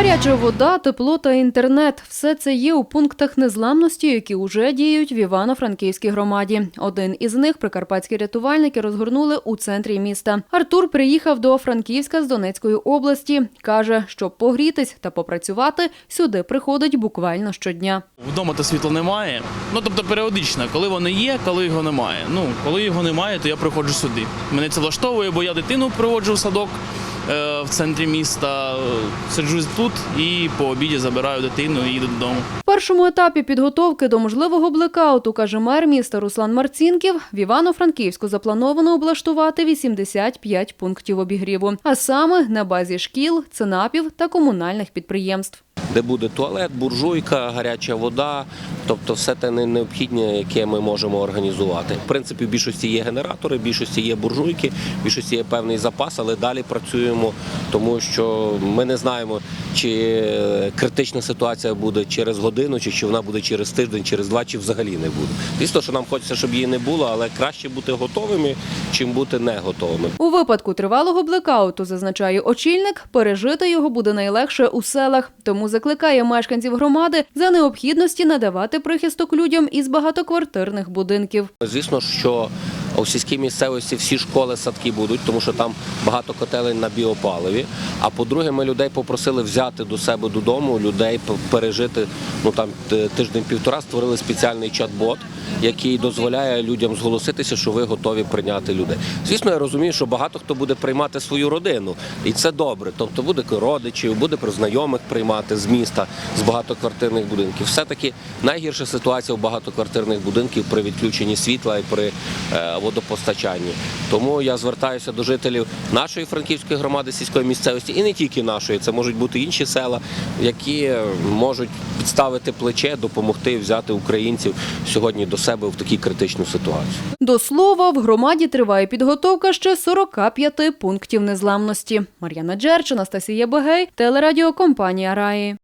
Гаряча вода, тепло та інтернет все це є у пунктах незламності, які уже діють в Івано-Франківській громаді. Один із них прикарпатські рятувальники розгорнули у центрі міста. Артур приїхав до Франківська з Донецької області. каже, щоб погрітись та попрацювати, сюди приходить буквально щодня. Вдома то світла немає. Ну тобто періодично, коли воно є, коли його немає. Ну коли його немає, то я приходжу сюди. Мене це влаштовує, бо я дитину проводжу в садок в центрі міста. е, Сиджу тут і по обіді забираю дитину і їду додому. В першому етапі підготовки до можливого блекауту, каже мер міста Руслан Марцінків, в Івано-Франківську заплановано облаштувати 85 пунктів обігріву, а саме на базі шкіл, ценапів та комунальних підприємств. Де буде туалет, буржуйка, гаряча вода, тобто все те не- необхідне, яке ми можемо організувати. В принципі, в більшості є генератори, в більшості є буржуйки, в більшості є певний запас, але далі працюємо, тому що ми не знаємо, чи критична ситуація буде через годину, чи чи вона буде через тиждень, через два, чи взагалі не буде. Звісно, що нам хочеться, щоб її не було, але краще бути готовими, чим бути не готовими. У випадку тривалого блекауту, зазначає очільник, пережити його буде найлегше у селах. Тому закликає мешканців громади за необхідності надавати прихисток людям із багатоквартирних будинків. Звісно, що у сільській місцевості всі школи, садки будуть, тому що там багато котелень на біопаливі. А по-друге, ми людей попросили взяти до себе додому, людей пережити ну там тиждень-півтора, створили спеціальний чат-бот, який дозволяє людям зголоситися, що ви готові прийняти людей. Звісно, я розумію, що багато хто буде приймати свою родину, і це добре. Тобто буде родичів, буде знайомих приймати з міста, з багатоквартирних будинків. Все-таки найгірша ситуація у багатоквартирних будинків при відключенні світла і при е, водопостачанні. Тому я звертаюся до жителів нашої франківської громади сільської місцевості і не тільки нашої, це можуть бути інші села, які можуть підставити плече, допомогти взяти українців сьогодні до себе в такій критичну ситуацію. До слова, в громаді триває підготовка ще 45 пунктів незламності. Мар'яна Джерч, Анастасія Бегей, телерадіокомпанія Раї.